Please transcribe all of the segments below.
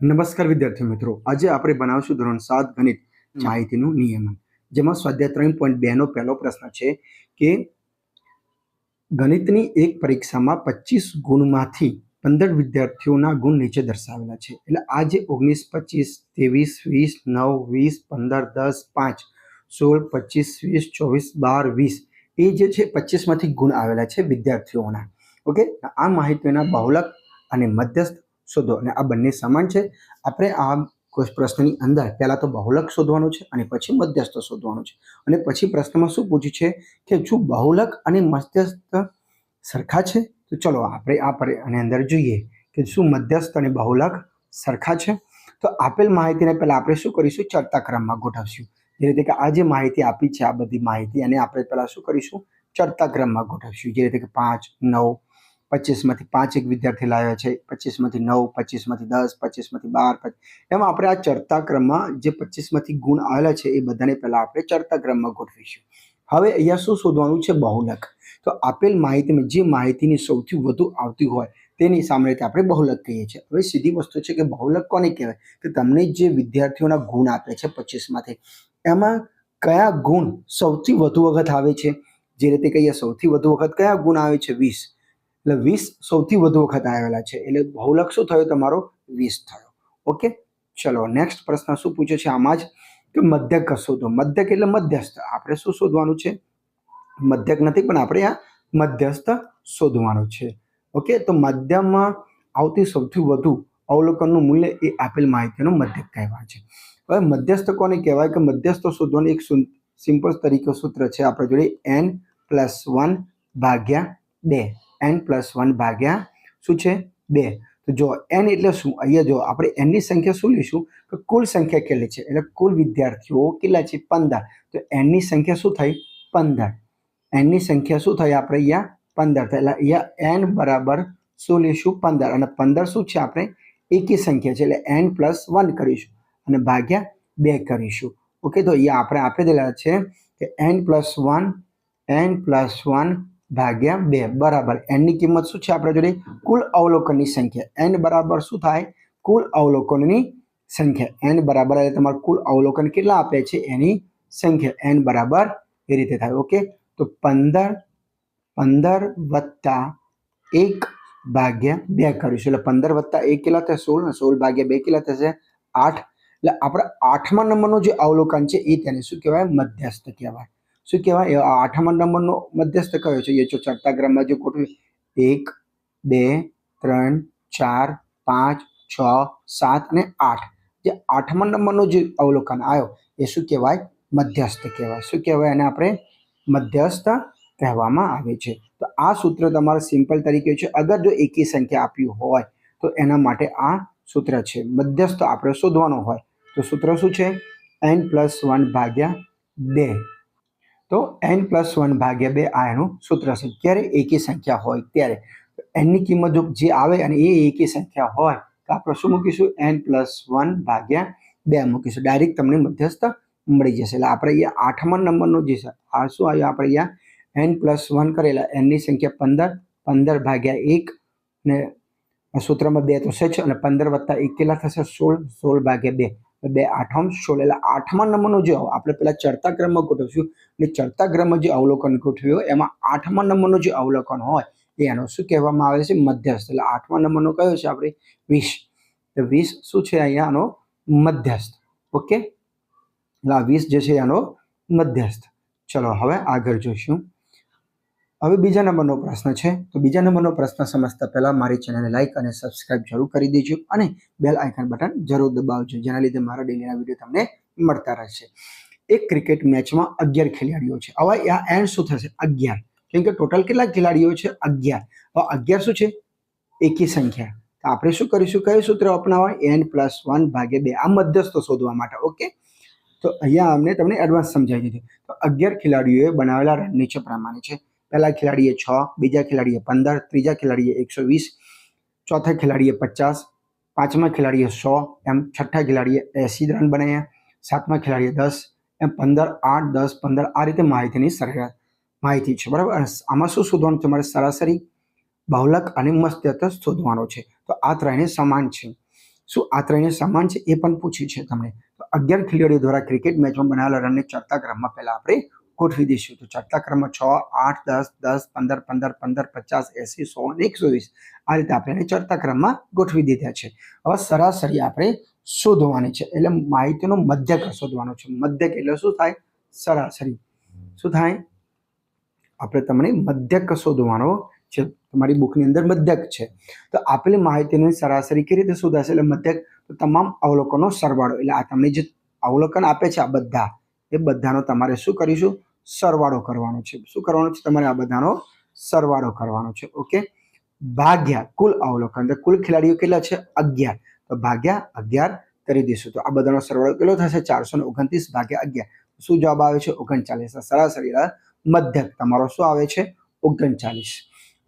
નમસ્કાર વિદ્યાર્થી મિત્રો. આજે આપણે બનાવશું ધોરણ સાત ગણિત માહિતીનું નિયમન. જેમાં સ્વાધ્યાય ત્રણ પોઈન્ટ બે નો પહેલો પ્રશ્ન છે કે ગણિતની એક પરીક્ષામાં પચીસ ગુણમાંથી પંદર વિદ્યાર્થીઓના ગુણ નીચે દર્શાવેલા છે. એટલે આ જે ઓગણીસ પચીસ ત્રેવીસ વીસ નવ વીસ પંદર દસ પાંચ સોળ પચીસ વીસ ચોવીસ બાર વીસ એ જે છે પચીસમાંથી ગુણ આવેલા છે વિદ્યાર્થીઓના. ઓકે? આ માહિતીના બહુલક અને મધ્યસ્થ શોધો. અને આ બંને સમાન છે. આપણે આ પ્રશ્નની અંદર પહેલાં તો બહુલક શોધવાનું છે અને પછી મધ્યસ્થ શોધવાનું છે. અને પછી પ્રશ્નમાં શું પૂછ્યું છે કે શું બહુલક અને મધ્યસ્થ સરખા છે, તો ચલો આપણે આ પર, આની અંદર જોઈએ કે શું મધ્યસ્થ અને બહુલક સરખા છે. તો આપેલ માહિતીને પહેલાં આપણે શું કરીશું? ચડતા ક્રમમાં ગોઠવશું. જે રીતે કે આ જે માહિતી આપી છે, આ બધી માહિતી અને આપણે પહેલાં શું કરીશું? ચડતા ક્રમમાં ગોઠવશું. જે રીતે કે પાંચ, નવ પચીસમાંથી પાંચ એક વિદ્યાર્થી લાવ્યા છે. પચીસમાંથી નવ, પચીસમાંથી દસ, પચીસમાંથી બાર એમાં આપણે આ ચડતા ક્રમમાં જે પચીસમાંથી ગુણ આવેલા છે એ બધાને પહેલાં આપણે ચડતા ક્રમમાં ગોઠવીશું. હવે અહીંયા શું શોધવાનું છે? બહુલક. તો આપેલ માહિતીમાં જે માહિતીની સૌથી વધુ આવતી હોય તેની સામે રીતે આપણે બહુલક કહીએ છીએ. હવે સીધી વસ્તુ છે કે બહુલક કોને કહેવાય? કે તમને જે વિદ્યાર્થીઓના ગુણ આપે છે પચીસમાંથી, એમાં કયા ગુણ સૌથી વધુ વખત આવે છે? જે રીતે કહીએ, સૌથી વધુ વખત કયા ગુણ આવે છે? વીસ. એટલે વીસ સૌથી વધુ વખત આવેલા છે. એટલે બહુલક શું થયો? તમારો વીસ થયો. ઓકે? ચલો નેક્સ્ટ પ્રશ્ન શું પૂછે છે આમાં જ? કે મધ્યક શોધો. મધ્યક એટલે મધ્યસ્થ. આપણે શું શોધવાનું છે? મધ્યક નથી, પણ આપણે આ મધ્યસ્થ શોધવાનું છે. ઓકે? તો મધ્યમાં આવતી સૌથી વધુ અવલોકનનું મૂલ્ય એ આપેલ માહિતીનું મધ્યક કહેવાય છે. હવે મધ્યસ્થ કોને કહેવાય? કે મધ્યસ્થ શોધવાનું એક સિમ્પલ તરીકે સૂત્ર છે. આપણે જોડે એન પ્લસ વન ભાગ્યા બે. એન પ્લસ વન ભાગ્યા શું છે? બે. તો જો એન એટલે શું? અહીંયા જો આપણે એનની સંખ્યા શું લઈશું? તો કુલ સંખ્યા કેટલી છે? એટલે કુલ વિદ્યાર્થીઓ કેટલા છે? પંદર. તો એનની સંખ્યા શું થઈ? પંદર. એનની સંખ્યા શું થઈ આપણે અહીંયા? પંદર. થાય એટલે અહીંયા એન બરાબર શું લઈશું? પંદર. અને પંદર શું છે આપણે? એકી સંખ્યા છે. એટલે એન પ્લસ વન કરીશું. અને ભાગ્યા બે કરીશું. ઓકે તો અહીંયા આપણે આપી દેલા છે કે N plus one N plus one ભાગ્યા બે. બરાબર. એનની કિંમત શું છે આપણા જોડે? કુલ અવલોકનની સંખ્યા. એન બરાબર શું થાય? કુલ અવલોકનની સંખ્યા. એન બરાબર એટલે તમારું કુલ અવલોકન કેટલા આપે છે? એની સંખ્યા. એન બરાબર એ રીતે થાય. ઓકે? તો પંદર પંદર વત્તા એક ભાગ્યા બે કરીશું. એટલે પંદર વત્તા એક કેટલા થશે? સોળ. ને સોળ ભાગ્યા બે કેટલા થશે? આઠ. એટલે આપણે આઠમા નંબરનું જે અવલોકન છે એ તેને શું કહેવાય? મધ્યસ્થ કહેવાય. શું કહેવાય? આઠમા નંબરનો મધ્યસ્થ કયો છે? એ જો ચડતા ક્રમમાં જે ગોઠવી, એક, બે, ત્રણ, ચાર, પાંચ, છ, સાત અને આઠ. જે આઠમા નંબરનો જે અવલોકન આવ્યો, એ શું કહેવાય? મધ્યસ્થ કહેવાય. શું કહેવાય? એને આપણે મધ્યસ્થ કહેવામાં આવે છે. તો આ સૂત્ર તમારે સિમ્પલ તરીકે છે. અગર જો એકી સંખ્યા આપ્યું હોય, તો એના માટે આ સૂત્ર છે. મધ્યસ્થ આપણે શોધવાનો હોય, તો સૂત્ર શું છે? એન પ્લસ વન ભાગ્યા બે. તો એન પ્લસ વન ભાગ્યા બે આ એનું સૂત્ર છે. ક્યારે એકી સંખ્યા હોય? ત્યારે. એનની કિંમત જો જે આવે અને એ એકી સંખ્યા હોય, તો આપણે શું મૂકીશું? એન પ્લસ વન ભાગ્યા બે મૂકીશું. ડાયરેક્ટ તમને મધ્યસ્થ મળી જશે. એટલે આપણે અહીંયા આઠમા નંબરનો જે છે, આ શું આવ્યું? આપણે અહીંયા એન પ્લસ વન કરેલા. એનની સંખ્યા પંદર પંદર ભાગ્યા એક ને સૂત્રમાં બે તો છે અને પંદર વત્તા એક કેટલા થશે? સોળ સોળ ભાગ્યા બે. બે આઠમ સોળ એટલે આઠમા નંબરનો જે આપણે પહેલા ચડતા ક્રમમાં ગોઠવીશું. અને ચડતા ક્રમમાં જે અવલોકન ગોઠવ્યું, એમાં આઠમા નંબરનો જે અવલોકન હોય, એનો શું કહેવામાં આવે છે? મધ્યસ્થ. એટલે આઠમા નંબરનો કયો છે આપણે? વીસ. તો વીસ શું છે અહીંયા? આનો મધ્યસ્થ. ઓકે? એટલે આ વીસ જે છે એનો મધ્યસ્થ. ચલો, હવે આગળ જોઈશું. હવે બીજા નંબરનો પ્રશ્ન છે. તો બીજા નંબરનો પ્રશ્ન સમજતા પહેલાં મારી ચેનલને લાઇક અને સબસ્ક્રાઇબ જરૂર કરી દેજો અને બેલ આઇકન બટન જરૂર દબાવજો, જેના લીધે મારા ડેલીના વીડિયો તમને મળતા રહેશે. એક ક્રિકેટ મેચમાં અગિયાર ખેલાડીઓ છે. હવે આ એન્ડ શું થશે? અગિયાર. કેમ કે ટોટલ કેટલા ખેલાડીઓ છે? અગિયાર. હવે અગિયાર શું છે? એકી સંખ્યા. તો આપણે શું કરીશું? કયું સૂત્ર અપનાવવા એન પ્લસ વન ભાગે બે. આ મધ્યસ્થો શોધવા માટે, ઓકે? તો અહીંયા અમને તમને એડવાન્સ સમજાવી દીધું. તો અગિયાર ખેલાડીઓએ બનાવેલા રન નીચે પ્રમાણે છે. પહેલા ખેલાડીએ છ, બીજા ખેલાડીએ પંદર, ત્રીજા ખેલાડીએ એકસો વીસ, ચોથા ખેલાડીએ પચાસ, પાંચમા ખેલાડીએ સો, એમ છઠ્ઠા ખેલાડીએ એંસી રન બનાવ્યા સાતમા ખેલાડીએ દસ, એમ પંદર, આઠ, દસ, પંદર, આ રીતે માહિતીની સરેરાશ માહિતી છે, બરાબર? આમાં શું શોધવાનું તમારે સરાસરી બહુલક અને મસ્ત્યત શોધવાનો છે. તો આ ત્રણે સમાન છે. શું આ ત્રણે સમાન છે? એ પણ પૂછ્યું છે તમને. તો અગિયાર ખેલાડીઓ દ્વારા ક્રિકેટ મેચમાં બનાવેલા રનને ચડતા ક્રમમાં પહેલા આપણે ગોઠવી દઈશું. તો ચડતા ક્રમમાં છ, આઠ, દસ દસ, પંદર પંદર પંદર, પચાસ, એસી સો અને એકસો વીસ. આ રીતે આપણે એને ચડતા ક્રમમાં ગોઠવી દીધા છે. હવે સરાસરી આપણે શોધવાની છે. એટલે માહિતીનો મધ્યક શોધવાનો છે. મધ્યક એટલે શું થાય? સરાસરી. શું થાય? આપણે તમને મધ્યક શોધવાનો છે. તમારી બુકની અંદર મધ્યક છે. તો આપેલી માહિતીની સરાસરી કેવી રીતે શોધાશે? એટલે મધ્યક તો તમામ અવલોકનો સરવાળો. એટલે આ તમને જે અવલોકન આપે છે આ બધા, એ બધાનો તમારે શું કરીશું? સરવાળો કરવાનો છે. શું કરવાનો છે? તમારે આ બધાનો સરવાળો કરવાનો છે. ઓકે ભાગ્યા કુલ અવલોકન. કુલ ખેલાડીઓ કેટલા છે? અગિયાર. તો ભાગ્યા અગિયાર કરી દઈશું. તો આ બધાનો સરવાળો કેટલો થશે? ચારસો ઓગણત્રીસ ભાગ્યા અગિયાર. શું જવાબ આવે છે? ઓગણચાલીસ. સરાસરી મધ્યક. તમારો શું આવે છે? ઓગણચાલીસ.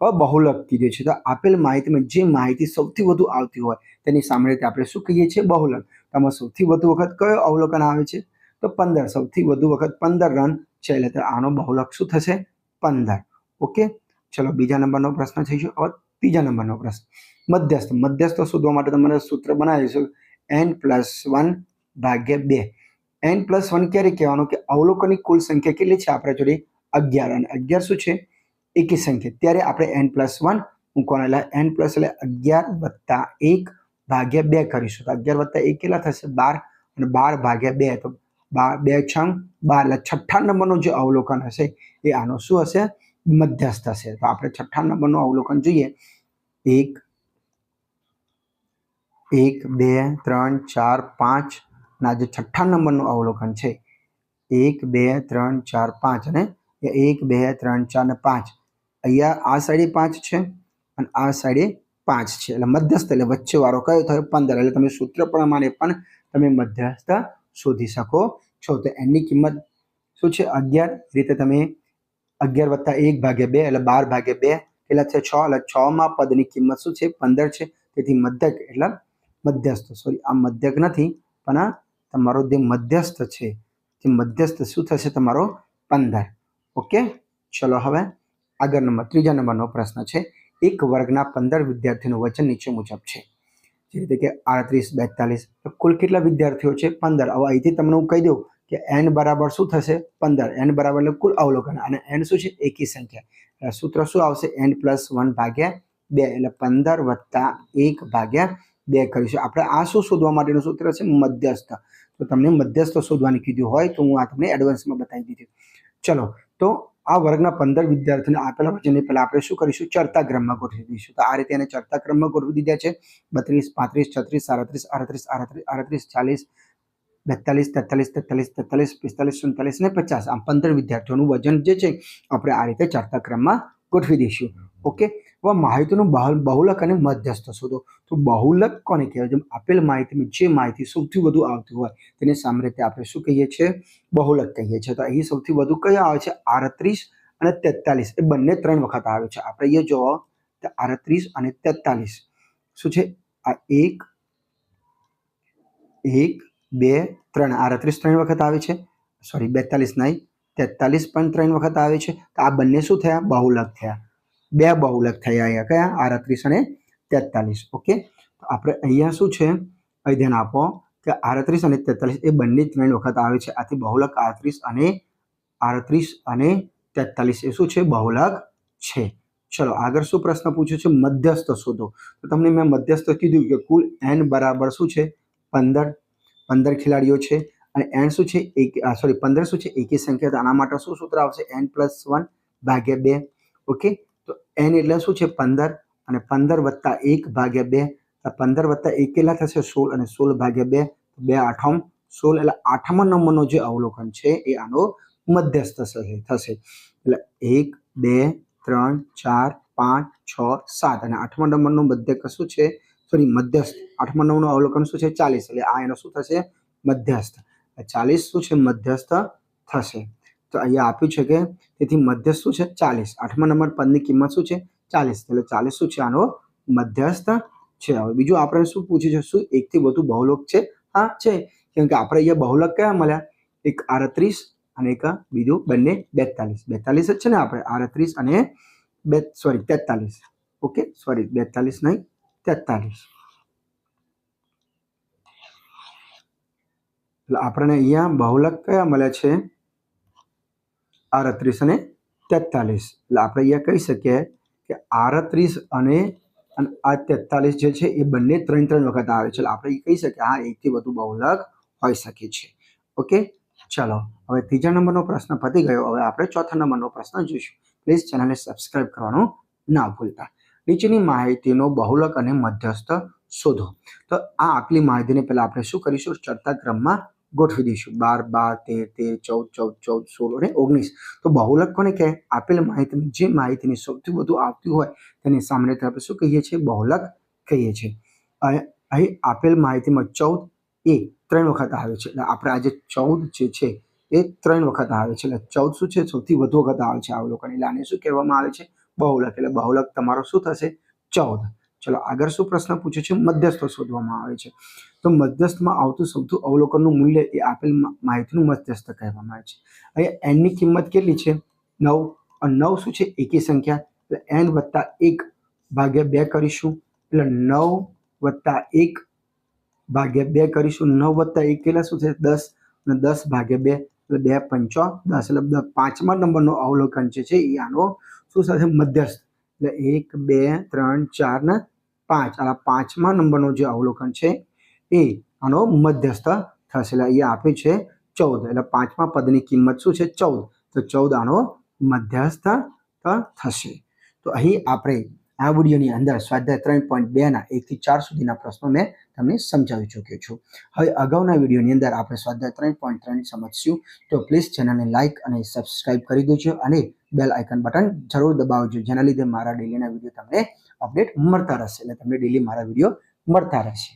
હવે બહુલક કીધું છે. તો આપેલ માહિતીમાં જે માહિતી સૌથી વધુ આવતી હોય તેની સામે રીતે આપણે શું કહીએ છીએ? બહુલક. તેમાં સૌથી વધુ વખત કયો અવલોકન આવે છે? તો પંદર. સૌથી વધુ વખત પંદર રન છે તો આનો બહુલક શું થશે? પંદર. ઓકે? ચલો, બીજા નંબરનો પ્રશ્ન થઈ ગયો. હવે ત્રીજા નંબરનો પ્રશ્ન. મધ્યસ્થ. મધ્યસ્થ શોધવા માટે તમારે સૂત્ર બનાવીશું. એન પ્લસ વન ભાગ્યા બે. એન પ્લસ વન ક્યારે કહેવાનું? કે અવલોકનની કુલ સંખ્યા કેટલી છે આપણે જોડે? અગિયાર. અને અગિયાર શું છે? એકી સંખ્યા. ત્યારે આપણે એન પ્લસ વન મૂકવાના. એટલે એન પ્લસ એટલે અગિયાર વત્તા એક ભાગ્યા બે કરીશું. તો અગિયાર વત્તા એક કેટલા થશે? બાર. અને બાર ભાગ્યા બે. તો બાર બે છંગ બાર એટલે છઠ્ઠા નંબરનું જે અવલોકન હશે એ આનો શું હશે? મધ્યસ્થ હશે. તો આપણે છઠ્ઠા નંબરનું અવલોકન જોઈએ. એક એક, બે, ત્રણ, ચાર, પાંચ ના જે છઠ્ઠા નંબરનું અવલોકન છે, એક, બે, ત્રણ, ચાર, પાંચ અને એક, બે, ત્રણ, ચાર ને પાંચ. અહીંયા આ સાઈડે પાંચ છે અને આ સાઈડે પાંચ છે. એટલે મધ્યસ્થ એટલે વચ્ચે વાળો કયો થયો? પંદર. એટલે તમે સૂત્ર પ્રમાણે પણ તમે મધ્યસ્થ શોધી શકો છો. તો એની કિંમત શું છે? અગિયાર રીતે તમે અગિયાર વત્તા એક ભાગ્યા બે એટલે બાર ભાગ્યા બે કેટલા છે? છ એટલે છ માં પદની કિંમત શું છે? પંદર છે. તેથી મધ્યક એટલે મધ્યસ્થ. સોરી આ મધ્યક નથી, પણ આ તમારો જે મધ્યસ્થ છે તે મધ્યસ્થ શું થશે? તમારો પંદર. ઓકે? ચલો હવે આગળ નંબર, ત્રીજા નંબરનો પ્રશ્ન છે. એક વર્ગના પંદર વિદ્યાર્થીનું વચન નીચે મુજબ છે. જે રીતે કે આડત્રીસ, બેતાલીસ, તો કુલ કેટલા વિદ્યાર્થીઓ છે? પંદર. હવે અહીંથી તમને હું કહી દઉં કે એન બરાબર શું થશે? પંદર. એન બરાબર એટલે કુલ અવલોકન. અને એન શું છે? એકી સંખ્યા. એટલે સૂત્ર શું આવશે? એન પ્લસ વન ભાગ્યા બે. એટલે પંદર વત્તા એક ભાગ્યા બે કરીશું. આપણે આ શું શોધવા માટેનું સૂત્ર છે? મધ્યસ્થ. તો તમને મધ્યસ્થ શોધવાની કીધું હોય તો હું આ તમને એડવાન્સમાં બતાવી દીધું ચલો. તો આ વર્ગના પંદર વિદ્યાર્થીઓને આપેલા વચનને પહેલા આપણે શું કરીશું? ચડતા ક્રમમાં ગોઠવી દઈશું. તો આ રીતે એને ચડતા ક્રમમાં ગોઠવી દીધા છે. બત્રીસ, પાંત્રીસ, છત્રીસ, સાડત્રીસ અડત્રીસ આડત્રીસ આડત્રીસ, ચાલીસ, બેતાલીસ, તેતાલીસ તેતાલીસ તેતાલીસ, પિસ્તાલીસ, સુડતાલીસ ને પચાસ. આમ પંદર વિદ્યાર્થીઓનું વજન જે છે, આપણે આ રીતે ચડતા ક્રમમાં ગોઠવી દઈશું. ઓકે? હવે માહિતીનું બહુ બહુલક અને મધ્યસ્થ શોધો તો બહુલક કોને કહેવાય જેમ આપેલ માહિતીમાં જે માહિતી સૌથી વધુ આવતી હોય તેને સામે રીતે આપણે શું કહીએ છીએ બહુલક કહીએ છીએ તો અહીં સૌથી વધુ કયા આવે છે આડત્રીસ અને તેતાલીસ એ બંને ત્રણ વખત આવે છે આપણે અહીંયા જોવો તો આડત્રીસ અને તેતાલીસ શું છે આ એક એક બે ત્રણ આડત્રીસ ત્રણ વખત આવે છે સોરી બેતાલીસ નહીં તેતાલીસ પણ ત્રણ વખત આવે છે તો આ બંને શું થયા બહુલક થયા બે બહુલક થયા અહીંયા કયા? આડત્રીસ અને તેતાલીસ. ઓકે? તો આપણે અહીંયા શું છે? અહીં ધ્યાન આપો કે આડત્રીસ અને તેતાલીસ એ બંને ત્રણ વખત આવે છે. આથી બહુલક આડત્રીસ અને આડત્રીસ અને તેતાલીસ એ શું છે? બહુલક છે. ચલો, આગળ શું પ્રશ્ન પૂછ્યો છે? મધ્યસ્થ શોધો. તો તમને મેં મધ્યસ્થ કીધું કે કુલ એન બરાબર શું છે? પંદર. પંદર ખેલાડીઓ છે અને એન શું છે? એક સોરી પંદર શું છે? એકી સંખ્યા આના માટે શું સૂત્ર આવશે? એન પ્લસ વન ભાગ્યા બે. ઓકે? એન એટલે શું છે? પંદર અને પંદર વત્તા એક ભાગ્યા બે. પંદર વત્તા એક કેટલા થશે? સોળ અને સોળ ભાગ્યા બે. બે આઠમ. સોળ એટલે આઠમા નંબરનો જે અવલોકન છે એ આનો મધ્યસ્થ થશે થશે. એટલે એક, બે, ત્રણ, ચાર, પાંચ, છ, સાત. અને આઠમા નંબરનું મધ્યક શું છે? સોરી, મધ્યસ્થ. આઠમા નંબરનું અવલોકન શું છે? ચાલીસ. એટલે આ એનો શું થશે? મધ્યસ્થ. ચાલીસ શું છે? મધ્યસ્થ થશે. તો અહીંયા આપ્યું છે કે તેથી મધ્યસ્થ શું છે? ચાલીસ. આઠમા નંબર પદની કિંમત શું છે? ચાલીસ. એટલે ચાલીસ શું છે? આનો મધ્યસ્થ છે. હવે બીજું આપણે શું પૂછ્યું છે? શું એકથી વધુ બહુલક છે? હા, છે. કેમ કે આપણે અહીંયા બહુલક કયા મળ્યા? એક આડત્રીસ અને એક બીજું બંને બેતાલીસ. બેતાલીસ જ છે ને આપણે? આડત્રીસ અને બે સોરી તેતાલીસ. ઓકે સોરી બેતાલીસ નહીં, તેતાલીસ. એટલે આપણને અહીંયા બહુલક કયા મળ્યા છે? આડત્રીસ અને તેતાલીસ. એટલે આપણે અહીંયા કહી શકીએ કે આડત્રીસ અને આ તેતાલીસ જે છે એ બંને ત્રણ ત્રણ વખત આવે છે. એટલે આપણે એ કહી શકીએ હા, એકથી વધુ બહુલક હોઈ શકે છે. ઓકે? ચલો, હવે ત્રીજા નંબરનો પ્રશ્ન પતી ગયો. હવે આપણે ચોથા નંબરનો પ્રશ્ન જોઈશું. પ્લીઝ ચેનલને સબસ્ક્રાઇબ કરવાનું ના ભૂલતા. નીચેની માહિતીનો બહુલક અને મધ્યસ્થ શોધો. તો આ આપેલી માહિતીને પહેલાં આપણે શું કરીશું? ચડતા ક્રમમાં ગોઠવી દઈશું. બાર બાર, તેર તેર, ચૌદ ચૌદ ચૌદ, સોળ અને ઓગણીસ. તો બહુલક કોને કહે? આપેલ માહિતીની, જે માહિતીની સૌથી વધુ આવતી હોય તેને સામાન્ય રીતે આપણે શું કહીએ છીએ? બહુલક કહીએ છીએ. અહીં આપેલ માહિતીમાં ચૌદ એ ત્રણ વખત આવે છે. એટલે આપણે આજે ચૌદ જે છે એ ત્રણ વખત આવે છે. એટલે ચૌદ શું છે? સૌથી વધુ વખત આવે છે. અવલોકન એટલે આને શું કહેવામાં આવે છે? બહુલક. એટલે બહુલક તમારો શું થશે? ચૌદ. ચલો, આગળ શું પ્રશ્ન પૂછે છે? મધ્યસ્થ શોધવામાં આવે છે. તો મધ્યસ્થમાં આવતું સૌથી અવલોકનનું મૂલ્ય એ આપેલ માહિતીનું મધ્યસ્થ કહેવામાં આવે છે. અહીંયા એનની કિંમત કેટલી છે? નવ. અને નવ શું છે? એકી સંખ્યા. એટલે એન વત્તા એક ભાગ્યા બે કરીશું. એટલે નવ વત્તા એક ભાગ્યા બે કરીશું. નવ વત્તા એક કેટલા શું છે? દસ. અને દસ ભાગ્યા બે. એટલે બે પંચો દસ. એટલે પાંચમા નંબરનો અવલોકન છે એ આનો શું થશે મધ્યસ્થ? એટલે એક, બે, ત્રણ, ચાર ને પાંચ. આ પાંચમા નંબરનો જે અવલોકન છે એ આનો મધ્યસ્થ થશે. એટલે અહીંયા આપ્યું છે ચૌદ. એટલે પાંચમા પદની કિંમત શું છે? ચૌદ. તો ચૌદ આનો મધ્યસ્થ થશે. તો અહીં આપણે આ વિડીયોની અંદર સ્વાધ્યાય ત્રણ પોઈન્ટ બેના એકથી ચાર સુધીના પ્રશ્નો મેં તમને સમજાવી ચૂક્યો છું. હવે અગાઉના વિડીયોની અંદર આપણે સ્વાધ્યાય ત્રણ પોઈન્ટ ત્રણ સમજશું. તો પ્લીઝ ચેનલને લાઇક અને સબસ્ક્રાઇબ કરી દેજો અને બેલ આઇકન બટન જરૂર દબાવજો, જેના લીધે મારા ડેલીના વીડિયો તમને અપડેટ મળતા રહેશે. એટલે તમને ડેલી મારા વીડિયો મળતા રહેશે.